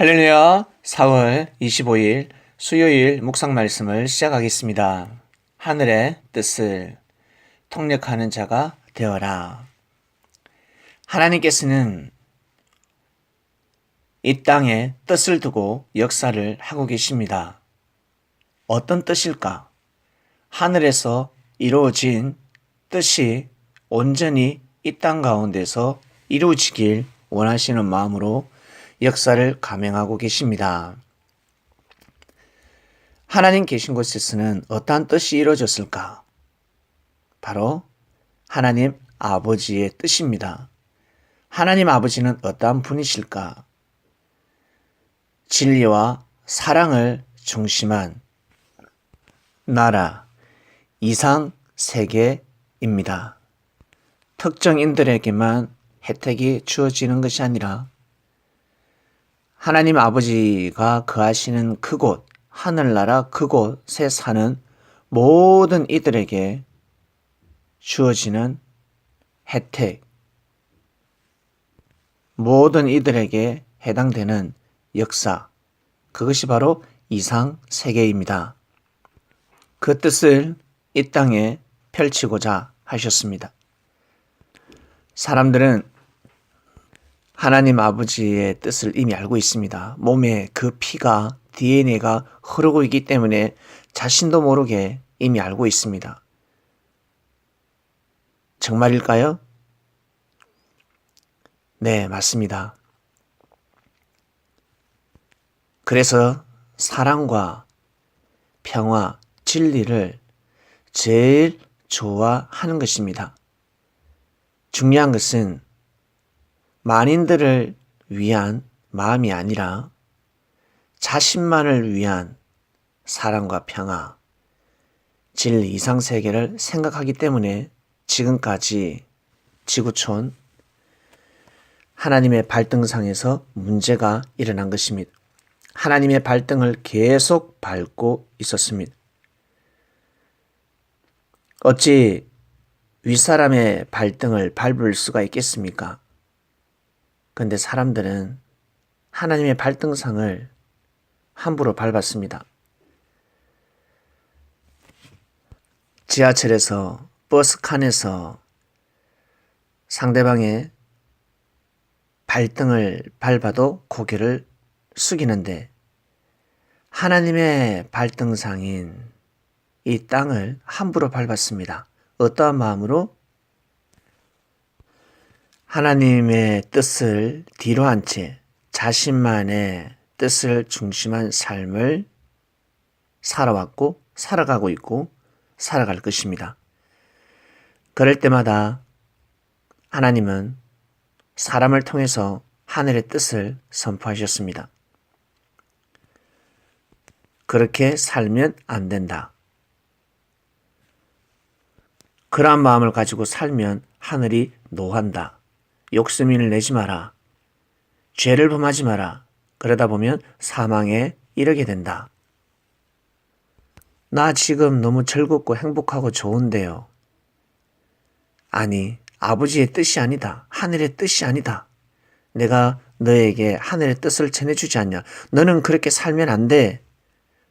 할렐루야 4월 25일 수요일 묵상 말씀을 시작하겠습니다. 하늘의 뜻을 통역하는 자가 되어라. 하나님께서는 이 땅에 뜻을 두고 역사를 하고 계십니다. 어떤 뜻일까? 하늘에서 이루어진 뜻이 온전히 이 땅 가운데서 이루어지길 원하시는 마음으로 역사를 감행하고 계십니다. 하나님 계신 곳에서는 어떠한 뜻이 이루어졌을까? 바로 하나님 아버지의 뜻입니다. 하나님 아버지는 어떠한 분이실까? 진리와 사랑을 중심한 나라, 이상 세계입니다. 특정인들에게만 혜택이 주어지는 것이 아니라 하나님 아버지가 거하시는 그곳, 하늘나라 그곳에 사는 모든 이들에게 주어지는 혜택, 모든 이들에게 해당되는 역사, 그것이 바로 이상 세계입니다. 그 뜻을 이 땅에 펼치고자 하셨습니다. 사람들은 하나님 아버지의 뜻을 이미 알고 있습니다. 몸에 그 피가 DNA가 흐르고 있기 때문에 자신도 모르게 이미 알고 있습니다. 정말일까요? 네, 맞습니다. 그래서 사랑과 평화, 진리를 제일 좋아하는 것입니다. 중요한 것은 만인들을 위한 마음이 아니라 자신만을 위한 사랑과 평화, 진리 이상 세계를 생각하기 때문에 지금까지 지구촌 하나님의 발등상에서 문제가 일어난 것입니다. 하나님의 발등을 계속 밟고 있었습니다. 어찌 윗사람의 발등을 밟을 수가 있겠습니까? 근데 사람들은 하나님의 발등상을 함부로 밟았습니다. 지하철에서 버스 칸에서 상대방의 발등을 밟아도 고개를 숙이는데 하나님의 발등상인 이 땅을 함부로 밟았습니다. 어떠한 마음으로? 하나님의 뜻을 뒤로 한 채 자신만의 뜻을 중심한 삶을 살아왔고 살아가고 있고 살아갈 것입니다. 그럴 때마다 하나님은 사람을 통해서 하늘의 뜻을 선포하셨습니다. 그렇게 살면 안 된다. 그러한 마음을 가지고 살면 하늘이 노한다. 욕심을 내지 마라. 죄를 범하지 마라. 그러다 보면 사망에 이르게 된다. 나 지금 너무 즐겁고 행복하고 좋은데요. 아니, 아버지의 뜻이 아니다. 하늘의 뜻이 아니다. 내가 너에게 하늘의 뜻을 전해주지 않냐. 너는 그렇게 살면 안 돼.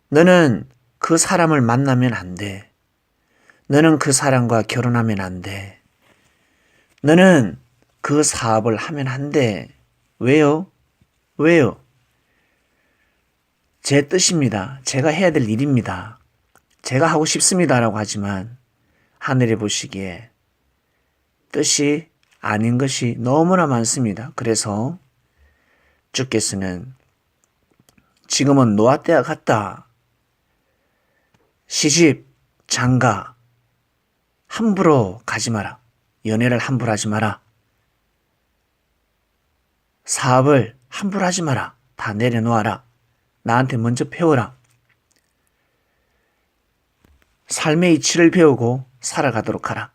너는 그 사람을 만나면 안 돼. 너는 그 사람과 결혼하면 안 돼. 너는 그 사업을 하면 안 돼. 왜요? 왜요? 제 뜻입니다. 제가 해야 될 일입니다. 제가 하고 싶습니다라고 하지만 하늘에 보시기에 뜻이 아닌 것이 너무나 많습니다. 그래서 주께서는 지금은 노아 때와 같다. 시집, 장가, 함부로 가지 마라. 연애를 함부로 하지 마라. 사업을 함부로 하지 마라. 다 내려놓아라. 나한테 먼저 배워라. 삶의 이치를 배우고 살아가도록 하라.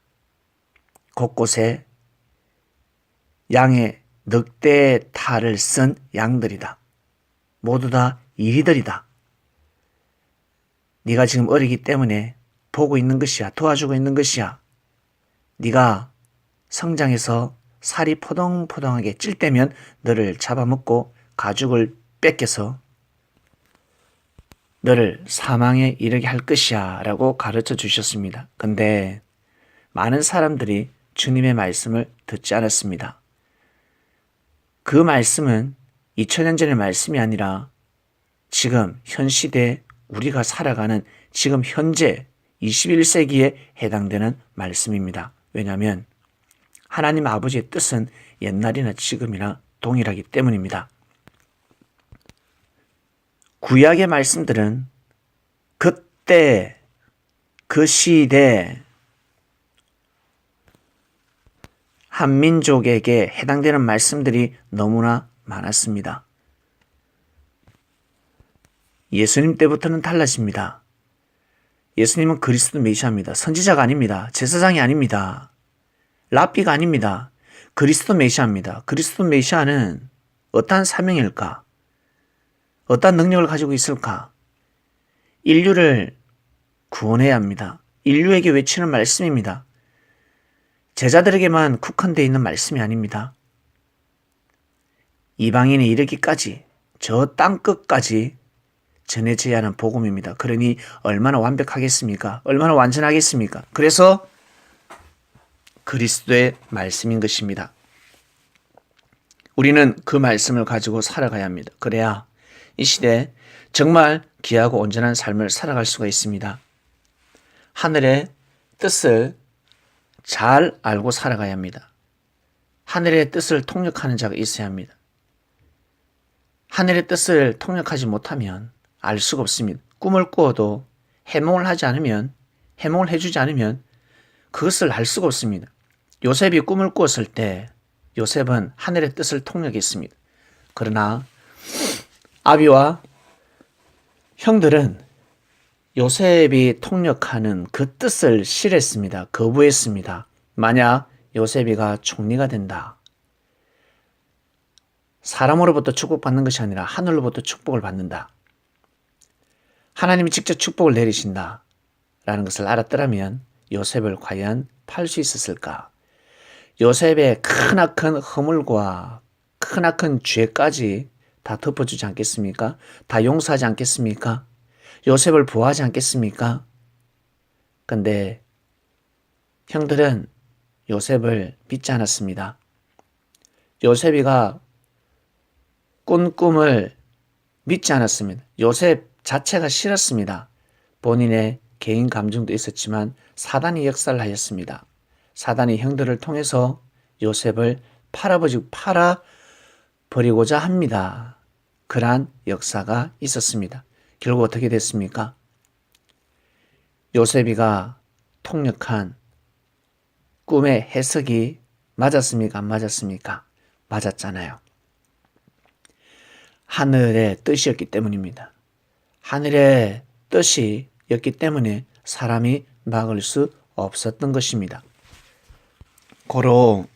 곳곳에 양의 늑대의 탈을 쓴 양들이다. 모두 다 이리들이다. 네가 지금 어리기 때문에 보고 있는 것이야. 도와주고 있는 것이야. 네가 성장해서 살이 포동포동하게 찔 때면 너를 잡아먹고 가죽을 뺏겨서 너를 사망에 이르게 할 것이야 라고 가르쳐 주셨습니다. 근데 많은 사람들이 주님의 말씀을 듣지 않았습니다. 그 말씀은 2000년 전의 말씀이 아니라 지금 현 시대 우리가 살아가는 지금 현재 21세기에 해당되는 말씀입니다. 왜냐하면 하나님 아버지의 뜻은 옛날이나 지금이나 동일하기 때문입니다. 구약의 말씀들은 그때 그 시대 한민족에게 해당되는 말씀들이 너무나 많았습니다. 예수님 때부터는 달라집니다. 예수님은 그리스도 메시아입니다. 선지자가 아닙니다. 제사장이 아닙니다. 랍비가 아닙니다. 그리스도 메시아입니다. 그리스도 메시아는 어떠한 사명일까? 어떠한 능력을 가지고 있을까? 인류를 구원해야 합니다. 인류에게 외치는 말씀입니다. 제자들에게만 국한되어 있는 말씀이 아닙니다. 이방인에 이르기까지 저 땅 끝까지 전해져야 하는 복음입니다. 그러니 얼마나 완벽하겠습니까? 얼마나 완전하겠습니까? 그래서 그리스도의 말씀인 것입니다. 우리는 그 말씀을 가지고 살아가야 합니다. 그래야 이 시대 정말 귀하고 온전한 삶을 살아갈 수가 있습니다. 하늘의 뜻을 잘 알고 살아가야 합니다. 하늘의 뜻을 통역하는 자가 있어야 합니다. 하늘의 뜻을 통역하지 못하면 알 수가 없습니다. 꿈을 꾸어도 해몽을 하지 않으면, 해몽을 해주지 않으면 그것을 알 수가 없습니다. 요셉이 꿈을 꾸었을 때 요셉은 하늘의 뜻을 통역했습니다. 그러나 아비와 형들은 요셉이 통역하는 그 뜻을 실했습니다. 거부했습니다. 만약 요셉이가 총리가 된다. 사람으로부터 축복받는 것이 아니라 하늘로부터 축복을 받는다. 하나님이 직접 축복을 내리신다. 라는 것을 알았더라면 요셉을 과연 팔 수 있었을까? 요셉의 크나큰 허물과 크나큰 죄까지 다 덮어주지 않겠습니까? 다 용서하지 않겠습니까? 요셉을 보호하지 않겠습니까? 근데 형들은 요셉을 믿지 않았습니다. 요셉이가 꾼 꿈을 믿지 않았습니다. 요셉 자체가 싫었습니다. 본인의 개인 감정도 있었지만 사단이 역사를 하였습니다. 사단이 형들을 통해서 요셉을 팔아버지 팔아 버리고자 합니다. 그러한 역사가 있었습니다. 결국 어떻게 됐습니까? 요셉이가 통역한 꿈의 해석이 맞았습니까? 안 맞았습니까? 맞았잖아요. 하늘의 뜻이었기 때문입니다. 하늘의 뜻이었기 때문에 사람이 막을 수 없었던 것입니다. 고로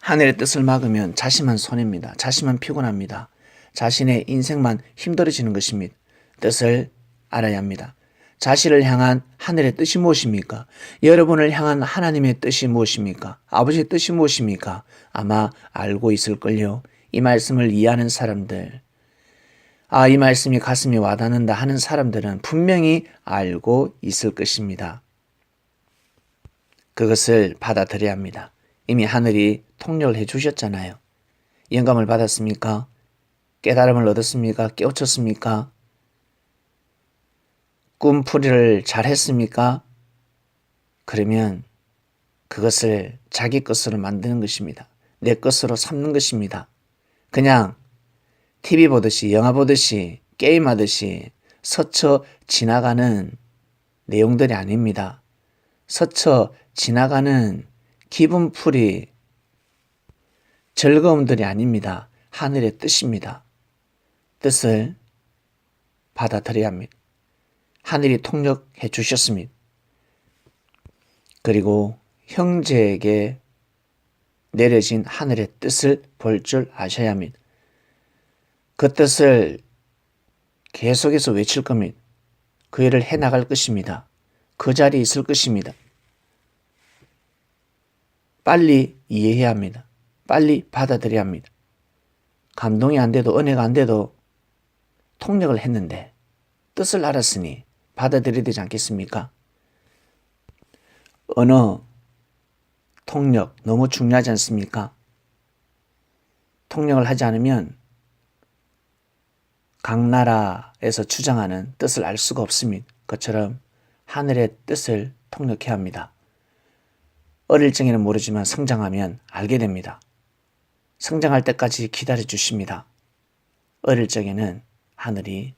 하늘의 뜻을 막으면 자신만 손해입니다. 자신만 피곤합니다. 자신의 인생만 힘들어지는 것입니다. 뜻을 알아야 합니다. 자신을 향한 하늘의 뜻이 무엇입니까? 여러분을 향한 하나님의 뜻이 무엇입니까? 아버지의 뜻이 무엇입니까? 아마 알고 있을걸요. 이 말씀을 이해하는 사람들, 아, 이 말씀이 가슴에 와닿는다 하는 사람들은 분명히 알고 있을 것입니다. 그것을 받아들여야 합니다. 이미 하늘이 통렬 해 주셨잖아요. 영감을 받았습니까? 깨달음을 얻었습니까? 깨우쳤습니까? 꿈풀이를 잘 했습니까? 그러면 그것을 자기 것으로 만드는 것입니다. 내 것으로 삼는 것입니다. 그냥 TV 보듯이, 영화 보듯이, 게임하듯이 서쳐 지나가는 내용들이 아닙니다. 서쳐 지나가는 기분풀이 즐거움들이 아닙니다. 하늘의 뜻입니다. 뜻을 받아들여야 합니다. 하늘이 통역해 주셨습니다. 그리고 형제에게 내려진 하늘의 뜻을 볼 줄 아셔야 합니다. 그 뜻을 계속해서 외칠 겁니다. 그 일을 해 나갈 것입니다. 그 자리에 있을 것입니다. 빨리 이해해야 합니다. 빨리 받아들여야 합니다. 감동이 안 돼도 은혜가 안 돼도 통역을 했는데 뜻을 알았으니 받아들여야 되지 않겠습니까? 언어, 통역 너무 중요하지 않습니까? 통역을 하지 않으면 각 나라에서 주장하는 뜻을 알 수가 없습니다. 그처럼 하늘의 뜻을 통역해야 합니다. 어릴 적에는 모르지만 성장하면 알게 됩니다. 성장할 때까지 기다려 주십니다. 어릴 적에는 하늘이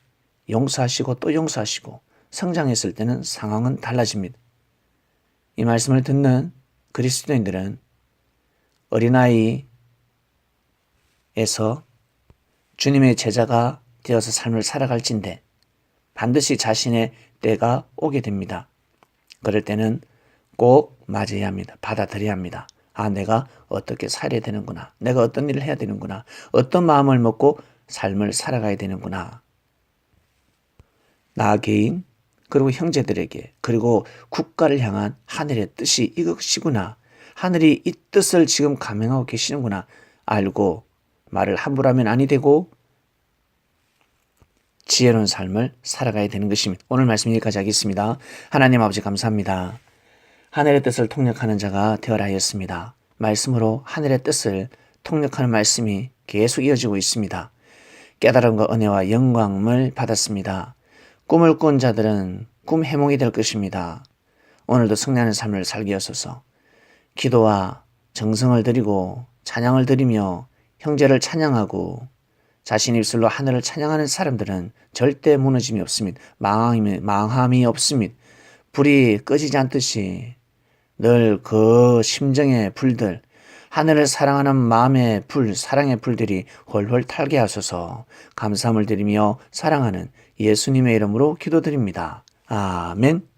용서하시고 또 용서하시고 성장했을 때는 상황은 달라집니다. 이 말씀을 듣는 그리스도인들은 어린아이에서 주님의 제자가 되어서 삶을 살아갈진데 반드시 자신의 때가 오게 됩니다. 그럴 때는 꼭 맞이해야 합니다. 받아들여야 합니다. 아, 내가 어떻게 살아야 되는구나. 내가 어떤 일을 해야 되는구나. 어떤 마음을 먹고 삶을 살아가야 되는구나. 나 개인, 그리고 형제들에게, 그리고 국가를 향한 하늘의 뜻이 이것이구나. 하늘이 이 뜻을 지금 감행하고 계시는구나. 알고 말을 함부로 하면 아니 되고 지혜로운 삶을 살아가야 되는 것입니다. 오늘 말씀 여기까지 하겠습니다. 하나님 아버지 감사합니다. 하늘의 뜻을 통역하는 자가 되어라 하였습니다. 말씀으로 하늘의 뜻을 통역하는 말씀이 계속 이어지고 있습니다. 깨달음과 은혜와 영광을 받았습니다. 꿈을 꾼 자들은 꿈 해몽이 될 것입니다. 오늘도 승리하는 삶을 살게 하소서. 기도와 정성을 드리고 찬양을 드리며 형제를 찬양하고 자신 입술로 하늘을 찬양하는 사람들은 절대 무너짐이 없습니다. 망함이, 망함이 없습니다. 불이 꺼지지 않듯이 늘 그 심정의 불들, 하늘을 사랑하는 마음의 불, 사랑의 불들이 훨훨 탈게 하소서 감사함을 드리며 사랑하는 예수님의 이름으로 기도드립니다. 아멘.